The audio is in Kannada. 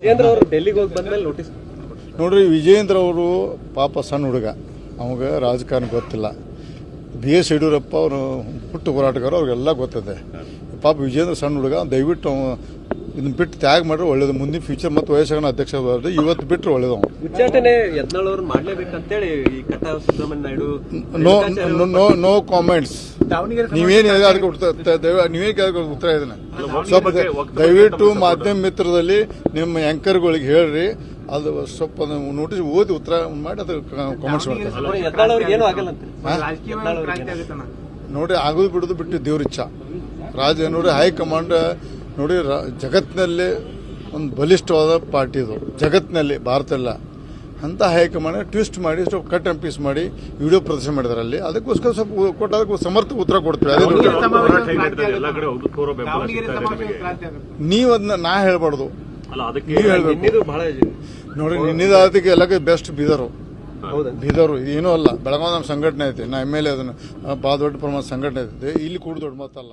ವಿಜೇಂದ್ರ ಅವರು ಡೆಲ್ಲಿಗೆ ಹೋಗಿ ಬಂದ್ಮೇಲೆ ನೋಟಿಸ್ ನೋಡ್ರಿ ವಿಜೇಂದ್ರ ಅವರು ಪಾಪ ಸಣ್ಣ ಹುಡುಗ. ಅವಾಗ ರಾಜಕಾರಣ ಗೊತ್ತಿಲ್ಲ. ಬಿ ಎಸ್ ಯಡಿಯೂರಪ್ಪ ಅವರು ಪುಟ್ಟ ಹೋರಾಟಗಾರ ಅವ್ರಿಗೆಲ್ಲ ಗೊತ್ತದೆ. ಪಾಪ ವಿಜೇಂದ್ರ ಸಣ್ಣ ಹುಡುಗ ದಯವಿಟ್ಟು ಇದನ್ನ ಬಿಟ್ಟು ತ್ಯಾಗ ಮಾಡ್ರೆ ಒಳ್ಳೇದು. ಮುಂದಿನ ಫ್ಯೂಚರ್ ಮತ್ತು ವಯಸ್ಸಾಗಣ ಅಧ್ಯಕ್ಷ ಇವತ್ತು ಬಿಟ್ಟರೆ ಒಳ್ಳೇದು ಮಾಡಲೇಬೇಕಂತೇಳಿ ಉಚ್ಚಾಟನೆ ಯತ್ನಾಳ್ ಅವ್ರು ಮಾಡ್ಲೇಬೇಕಂತೇಳಿ ಈ ಕಟ್ಟ Subrahmanya Naidu no no- no no comments ನೀವೇನು ಅದಕ್ಕೆ ಕೇಳಕ್ಕೆ ಉತ್ತರ ಇದನ್ನ ಸ್ವಲ್ಪ ದಯವಿಟ್ಟು ಮಾಧ್ಯಮ ಮಿತ್ರದಲ್ಲಿ ನಿಮ್ಮ ಆಂಕರ್ಗಳಿಗೆ ಹೇಳ್ರಿ. ಅದು ಸ್ವಲ್ಪ ನೋಟಿಸ್ ಓದಿ ಉತ್ತರ ಮಾಡಿ ಅದು ಕಾಮೆಂಟ್ಸ್ ಮಾಡ್ತಾರೆ ನೋಡಿ, ಆಗುದು ಬಿಡೋದು ಬಿಟ್ಟು ದೇವ್ರ ಇಚ್ಛ. ರಾಜ ನೋಡಿ ಹೈಕಮಾಂಡ್ ನೋಡಿ ರಾ- ಜಗತ್ತಿನಲ್ಲಿ ಒಂದು ಬಲಿಷ್ಠವಾದ ಪಾರ್ಟಿ ಇದು. ಜಗತ್ತಿನಲ್ಲಿ ಭಾರತ ಎಲ್ಲ ಅಂತ ಹೈಕಮಾಂಡ್ ಟ್ವಿಸ್ಟ್ ಮಾಡಿ ಸ್ವಲ್ಪ ಕಟ್ ಅಂಡ್ ಪೀಸ್ ಮಾಡಿ ವಿಡಿಯೋ ಪ್ರದರ್ಶನ ಮಾಡಿದಾರೆ ಅಲ್ಲಿ ಅದಕ್ಕೋಸ್ಕರ ಸ್ವಲ್ಪ ಕೊಟ್ಟ ಅದಕ್ಕೆ ಸಮರ್ಥ ಉತ್ತರ ಕೊಡ್ತೀವಿ. ಅದೇ. ನೀವು ಅದನ್ನ ನಾ ಹೇಳ್ಬಾರ್ದು. ಅಲ್ಲ ಅದಕ್ಕೆ ನೀವು ಹೇಳ್ಬೇಕು. ನೋಡಿ ನಿನ್ನಿದ ಅದಕ್ಕೆ ಎಲ್ಲ ಬೆಸ್ಟ್ ಬೀದರು. ಹೌದಾ? ಬೀದರು. ಏನೂ ಅಲ್ಲ. ಬೆಳಗಾವಿ ನಮ್ಮ ಸಂಘಟನೆ ಐತಿ. ನಾ ಎಂ ಎಲ್ ಎ ಅದನ್ನು ಭಾಳ ದೊಡ್ಡ ಪ್ರಮಾಣದ ಸಂಘಟನೆ ಐತಿ. ಇಲ್ಲಿ ಕೂಡ ದೊಡ್ಡ ಮಾತಲ್ಲ.